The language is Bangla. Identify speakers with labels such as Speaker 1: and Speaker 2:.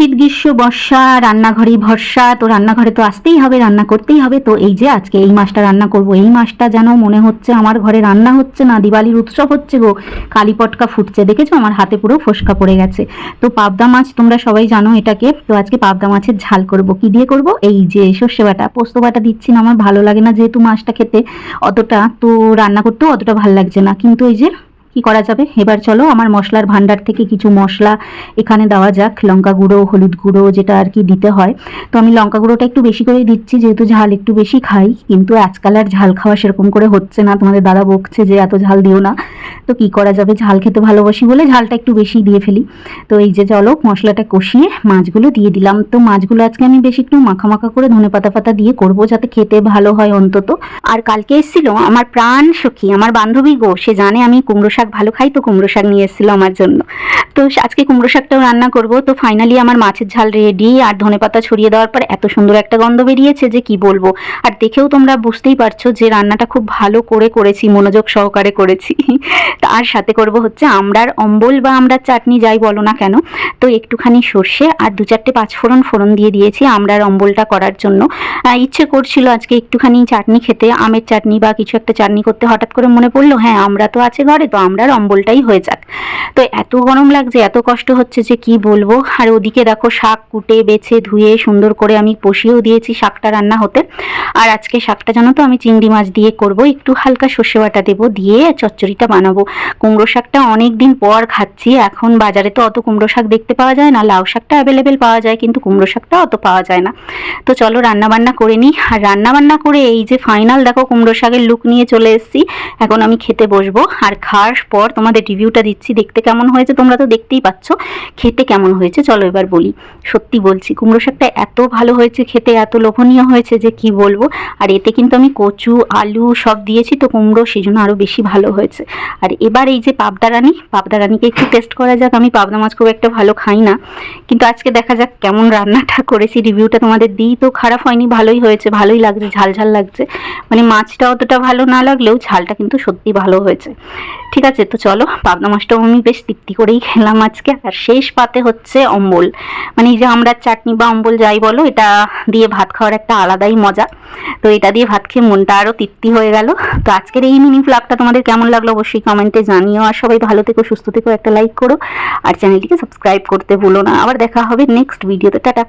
Speaker 1: শীত, গ্রীষ্ম, বর্ষা রান্নাঘরে ভরসা। তো রান্নাঘরে তো আসতেই হবে, রান্না করতেই হবে। তো এই যে আজকে এই মাছটা রান্না করব, এই মাছটা যেন মনে হচ্ছে আমার ঘরে রান্না হচ্ছে না, দিওয়ালির উৎসব হচ্ছে গো। কালী পটকা ফুটছে, দেখেছ? আমার হাতে পুরো ফোসকা পড়ে গেছে। তো পাবদা মাছ তোমরা সবাই জানো এটাকে। তো আজকে পাবদা মাছের ঝাল করব। কি দিয়ে করব? এই যে সর্ষে বাটা, পোস্ত বাটা দিচ্ছি না, আমার ভালো লাগে না যেহেতু মাছটা খেতে অতটা। তো রান্না করতেও অতটা ভালো লাগছে না। কিন্তু এই যে কি করা যাবে? এবার চলো, আমার মশলার ভান্ডার থেকে কিছু মশলা এখানে দেওয়া যাক। লঙ্কা গুঁড়ো, হলুদ গুঁড়ো, যেটা আর কি দিতে হয়। তো আমি লঙ্কা গুঁড়োটা একটু বেশি করেই দিচ্ছি, যেহেতু ঝাল একটু বেশি খাই। কিন্তু আজকাল আর ঝাল খাওয়া সেরকম করে হচ্ছে না। তোমাদের দাদা বকছে যে এত ঝাল দিও না। তো কি করা যাবে? ঝাল খেতে ভালোবাসি বলে ঝালটা একটু বেশি দিয়ে ফেলি। তো এই যে চলো, মশলাটা কষিয়ে মাছগুলো দিয়ে দিলাম। তো মাছগুলো আজকে আমি বেশি একটু মাখা মাখা করে ধনে পাতা পাতা দিয়ে করব, যাতে খেতে ভালো হয় অন্তত। আর কালকে এসেছিল আমার প্রাণ সখী, আমার বান্ধবী গো, সে জানে আমি কুমড়ো শাক ভালো খাই তো কুমড়ো শাক নিয়ে এসেছিল আমার জন্য। তো আজকে কুমড়ো শাকটাও রান্না করব। তো ফাইনালি আমার মাছের ঝাল রেডি আর ধনে পাতা ছড়িয়ে দেওয়ার পর এত সুন্দর একটা গন্ধ বেরিয়েছে যে কি বলব। আর দেখেও তোমরা বুঝতেই পারছ যে রান্নাটা খুব ভালো করে করেছি, মনোযোগ সহকারে করেছি। তার সাথে করব হচ্ছে আমড়ার অম্বল বা আমড়ার চাটনি, যাই বলো না কেন। তো একটুখানি সর্ষে আর দু চারটে পাঁচ ফোড়ন ফোড়ন দিয়ে দিয়েছি আমড়ার অম্বলটা করার জন্য। ইচ্ছে করছিল আজকে একটুখানি চাটনি খেতে, আমের চাটনি বা কিছু একটা চাটনি করতে হঠাৎ করে মনে পড়ল হ্যাঁ আমরা তো আছে ঘরে, তো আমরার অম্বলটাই হয়ে যাক। তো এত গরম লাগছে এত কষ্ট হচ্ছে যে কি বলব। আর ওদিকে দেখো শাক কুটে, বেছে, ধুয়ে, সুন্দর করে আমি বসিয়েও দিয়েছি শাকটা রান্না হতে। আর আজকে শাকটা জানো তো আমি চিংড়ি মাছ দিয়ে করব। একটু হালকা সর্ষে বাটা দেবো দিয়ে চচ্চড়িটা বানাবো। কুমড়ো শাকটা অনেক দিন পর খাচ্ছি। এখন বাজারে তো অত কুমড়ো শাক দেখতে পাওয়া যায় না। লাউ শাকটা অ্যাভেলেবেল পাওয়া যায়, কিন্তু কুমড়ো শাকটা অত পাওয়া যায় না। তো চলো রান্না বান্না করে নিই। আর রান্না বান্না করে এই যে ফাইনাল দেখো কুমড়ো শাকের লুক নিয়ে চলে এসেছি। এখন আমি খেতে বসবো। আর খাওয়ার পর তোমাদের রিভিউটা দিচ্ছি। দেখতে কেমন হয়েছে তোমরা তো দেখতেই পাচ্ছ খেতে কেমন হয়েছে। চলো এবার বলি। সত্যি বলছি, কুমড়ো শাকটা এত ভালো হয়েছে খেতে, এত লোভনীয় হয়েছে যে কি বলব। আর এতে কিন্তু আমি কচু, আলু সব দিয়েছি তো কুমড়ো সেই জন্য আরও বেশি ভালো হয়েছে। আর এবার এই যে পাবদা রানি, পাবদা রানিকে একটু টেস্ট করা যাক। আমি পাবদা মাছ খুব একটা ভালো খাই না। কিন্তু আজকে দেখা যাক কেমন রান্নাটা করেছি। রিভিউটা তোমাদের দিই তো খারাপ হয়নি, ভালোই হয়েছে, ভালোই লাগছে ঝাল ঝাল লাগছে। মানে মাছটা অতটা ভালো না লাগলেও ঝালটা কিন্তু সত্যি ভালো হয়েছে। ঠিক আছে, তো চলো, পাবনা আমি বেশ তৃপ্তি করেই খেলাম আজকে। আর শেষ পাতে হচ্ছে অম্বল। মানে এই যে আমরা চাটনি বা অম্বল যাই বলো, এটা দিয়ে ভাত খাওয়ার একটা আলাদাই মজা। তো এটা দিয়ে ভাত খেয়ে মনটা আরও তৃপ্তি হয়ে গেল। তো আজকের এই মিনি ফ্লাগটা তোমাদের কেমন লাগল অবশ্যই কমেন্টে জানিও। আর সবাই ভালো থেকো, সুস্থ থেকো, একটা লাইক করো। আর চ্যানেলটিকে সাবস্ক্রাইব করতে ভুলো না। আবার দেখা হবে নেক্সট ভিডিওতে টাটা।